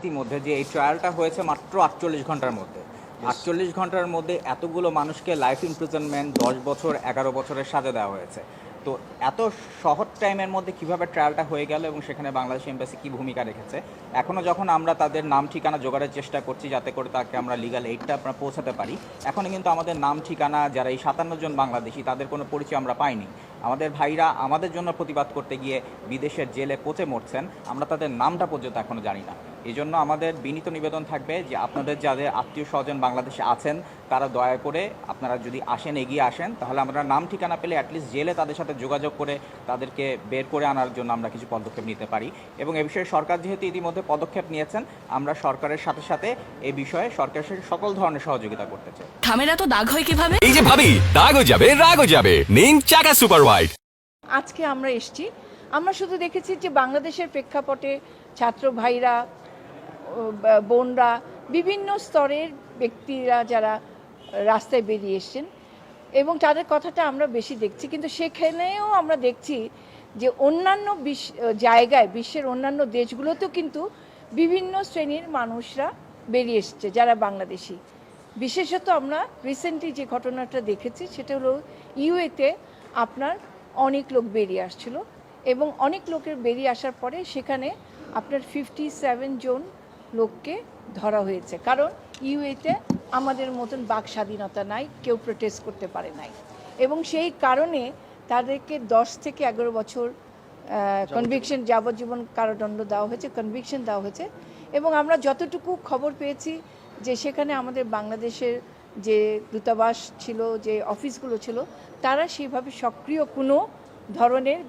ইতিমধ্যে যে এই ট্রায়ালটা হয়েছে মাত্র আটচল্লিশ ঘণ্টার মধ্যে। আটচল্লিশ ঘণ্টার মধ্যে এতগুলো মানুষকে লাইফ ইমপ্রিজনমেন্ট দশ বছর এগারো বছরের সাজা দেওয়া হয়েছে। তো এত শহর টাইমের মধ্যে কীভাবে ট্রায়ালটা হয়ে গেল এবং সেখানে বাংলাদেশ এম্বাসি কী ভূমিকা রেখেছে এখনও যখন আমরা তাদের নাম ঠিকানা জোগাড়ের চেষ্টা করছি যাতে করে তাকে আমরা লিগাল এইডটা আমরা পৌঁছাতে পারি এখনও কিন্তু আমাদের নাম ঠিকানা যারা এই সাতান্ন জন বাংলাদেশি তাদের কোনো পরিচয় আমরা পাইনি। আমাদের ভাইরা আমাদের জন্য প্রতিবাদ করতে গিয়ে বিদেশের জেলে পচে মরছেন আমরা তাদের নামটা পর্যন্ত এখনও জানি না। এই জন্য আমাদের বিনীত নিবেদন থাকবে যে আপনাদের যাদের আত্মীয় স্বজন বাংলাদেশে আছেন তারা দয়া করে আপনারা যদি আসেন এগিয়ে আসেন তাহলে আমরা নাম ঠিকানা পেলে অ্যাটলিস্ট জেলে তাদের সাথে যোগাযোগ করে তাদেরকে বের করে আনার জন্য আমরা কিছু পদক্ষেপ নিতে পারি। এবং এ বিষয়ে সরকার যেহেতু ইতিমধ্যে পদক্ষেপ নিয়েছেন আমরা সরকারের সাথে সাথে এ বিষয়ে সরকারের সাথে সকল ধরনের সহযোগিতা করতে চাই। থামেরা তো দাগ হয় কীভাবে? এই যে ভাবি দাগও যাবে রাগও যাবে। নিন চাকা সুপার হোয়াইট আজকে আমরা এসেছি। আমরা শুধু দেখেছি যে বাংলাদেশের প্রেক্ষাপটে ছাত্র ভাইরা বোনরা বিভিন্ন স্তরের ব্যক্তিরা যারা রাস্তায় বেরিয়ে এসছেন এবং তাদের কথাটা আমরা বেশি দেখছি। কিন্তু সেখানেও আমরা দেখছি যে অন্যান্য জায়গায়, বিশ্বের অন্যান্য দেশগুলোতেও কিন্তু বিভিন্ন শ্রেণির মানুষরা বেরিয়ে এসছে যারা বাংলাদেশি। বিশেষত আমরা রিসেন্টলি যে ঘটনাটা দেখেছি সেটা হলো ইউএতে আপনার অনেক লোক বেরিয়ে আসছিল এবং অনেক লোকের বেরিয়ে আসার পরে সেখানে আপনার ফিফটি সেভেন জন লোককে ধরা হয়েছে। কারণ ইউএতে আমাদের মতন বাক স্বাধীনতা নাই কেউ প্রোটেস্ট করতে পারে নাই। এবং সেই কারণে তাদেরকে দশ থেকে এগারো বছর কনভিকশন যাবজ্জীবন। কারাদণ্ড দেওয়া হয়েছে কনভিকশন দেওয়া হয়েছে। এবং আমরা যতটুকু খবর পেয়েছি যে সেখানে আমাদের বাংলাদেশের যে দূতাবাস ছিল যে অফিসগুলো ছিল তারা সেইভাবে সক্রিয় কোনো ধরনের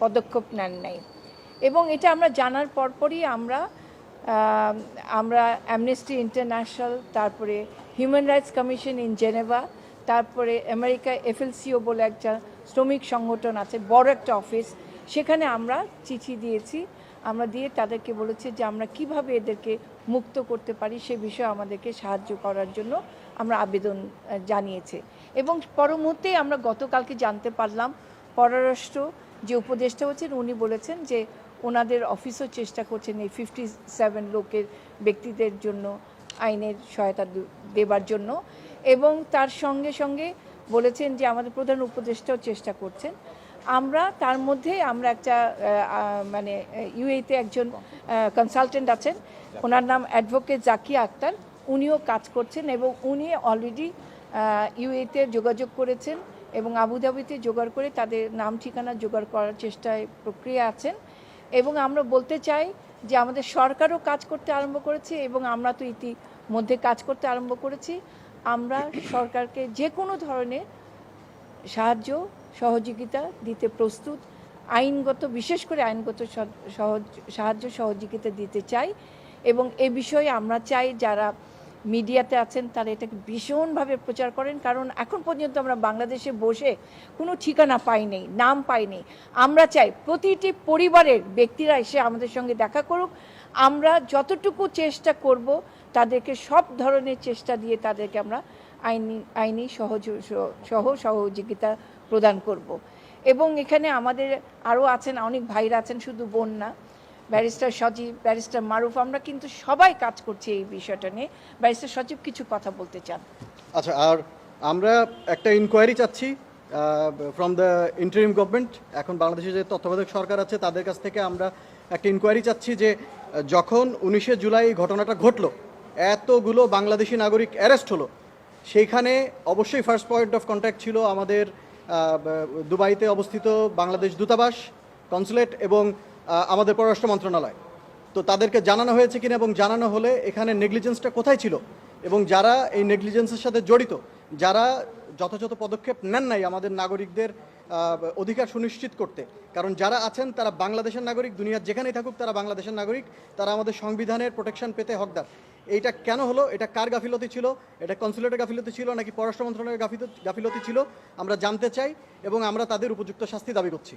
পদক্ষেপ নেন নাই। এবং এটা আমরা জানার পরপরই আমরা আমরা অ্যামনেস্টি ইন্টারন্যাশনাল তারপরে human rights commission in Geneva তারপরে আমেরিকা এফএলসিও বলে একটা শ্রমিক সংগঠন আছে, বড় একটা অফিস সেখানে আমরা চিঠি দিয়েছি। আমরা দিয়ে তাদেরকে বলেছি যে আমরা কীভাবে এদেরকে মুক্ত করতে পারি, সে বিষয়ে আমাদেরকে সাহায্য করার জন্য আমরা আবেদন জানিয়েছে। এবং পরমুহূর্তে আমরা গতকালকে জানতে পারলাম, পররাষ্ট্র যে উপদেষ্টা হচ্ছেন, উনি বলেছেন যে ওনাদের অফিসও চেষ্টা করছেন এই ফিফটি সেভেন লোকের ব্যক্তিদের জন্য আইনের সহায়তা দেবার জন্য। এবং তার সঙ্গে সঙ্গে বলেছেন যে আমাদের প্রধান উপদেষ্টাও চেষ্টা করছেন। আমরা তার মধ্যে আমরা একটা মানে ইউএতে একজন কনসালটেন্ট আছেন। ওনার নাম অ্যাডভোকেট জাকিয়া আক্তার। উনিও কাজ করছেন এবং উনি অলরেডি ইউএতে যোগাযোগ করেছেন এবং আবুধাবিতে জোগাড় করে তাদের নাম ঠিকানা জোগাড় করার চেষ্টায় প্রক্রিয়া আছেন। এবং আমরা বলতে চাই যে আমাদের সরকারও কাজ করতে আরম্ভ করেছে এবং আমরা তো ইতিমধ্যে কাজ করতে আরম্ভ করেছি। আমরা সরকারকে যে কোনো ধরনের সাহায্য, সহযোগিতা দিতে প্রস্তুত। আইনগত, বিশেষ করে আইনগত সাহায্য, সহযোগিতা দিতে চাই এবং এ বিষয়ে আমরা চাই যারা মিডিয়াতে আছেন, তারা এটাকে ভীষণভাবে প্রচার করেন, কারণ এখন পর্যন্ত আমরা বাংলাদেশে বসে কোনো ঠিকানা পাইনি নাম পাইনি আমরা চাই প্রতিটি পরিবারের ব্যক্তিরা এসে আমাদের সঙ্গে দেখা করুক। আমরা যতটুকু চেষ্টা করব, তাদেরকে সব ধরনের চেষ্টা দিয়ে তাদেরকে আমরা আইনি আইনি সহজ, সহ, সহযোগিতা প্রদান করব। এবং এখানে আমাদের আরও আছেন, অনেক ভাইরা আছেন, শুধু বোন না। ব্যারিস্টার সজীব, ব্যারিস্টার মারুফ, আমরা কিন্তু সবাই কাজ করছি এই বিষয়টা নিয়ে। ব্যারিস্টার সজীব, কিছু কথা বলতে চান? আচ্ছা আর আমরা একটা ইনকোয়ারি চাচ্ছি ফ্রম দ্য ইন্টারিম গভর্নমেন্ট এখন বাংলাদেশে যে তত্ত্বাবধায়ক সরকার আছে, তাদের কাছ থেকে আমরা একটা ইনকোয়ারি চাচ্ছি যে, যখন উনিশে জুলাই এই ঘটনাটা ঘটলো, এতগুলো বাংলাদেশি নাগরিক অ্যারেস্ট হলো, সেইখানে অবশ্যই ফার্স্ট পয়েন্ট অফ কন্ট্যাক্ট ছিল আমাদের দুবাইতে অবস্থিত বাংলাদেশ দূতাবাস কনসুলেট এবং আমাদের পররাষ্ট্র মন্ত্রণালয়। তো তাদেরকে জানানো হয়েছে কিনা এবং জানানো হলে এখানে নেগলিজেন্সটা কোথায় ছিল? এবং যারা এই নেগলিজেন্সের সাথে জড়িত, যারা যথাযথ পদক্ষেপ নেন নাই আমাদের নাগরিকদের অধিকার সুনিশ্চিত করতে, কারণ যারা আছেন তারা বাংলাদেশের নাগরিক, দুনিয়ার যেখানেই থাকুক তারা বাংলাদেশের নাগরিক, তারা আমাদের সংবিধানের প্রোটেকশন পেতে হকদার। এইটা কেন হলো? এটা কার গাফিলতি ছিল? এটা কনসুলেটের গাফিলতি ছিল নাকি পররাষ্ট্র মন্ত্রণালয়ের গাফিলতি গাফিলতি ছিল? আমরা জানতে চাই এবং আমরা তাদের উপযুক্ত শাস্তি দাবি করছি।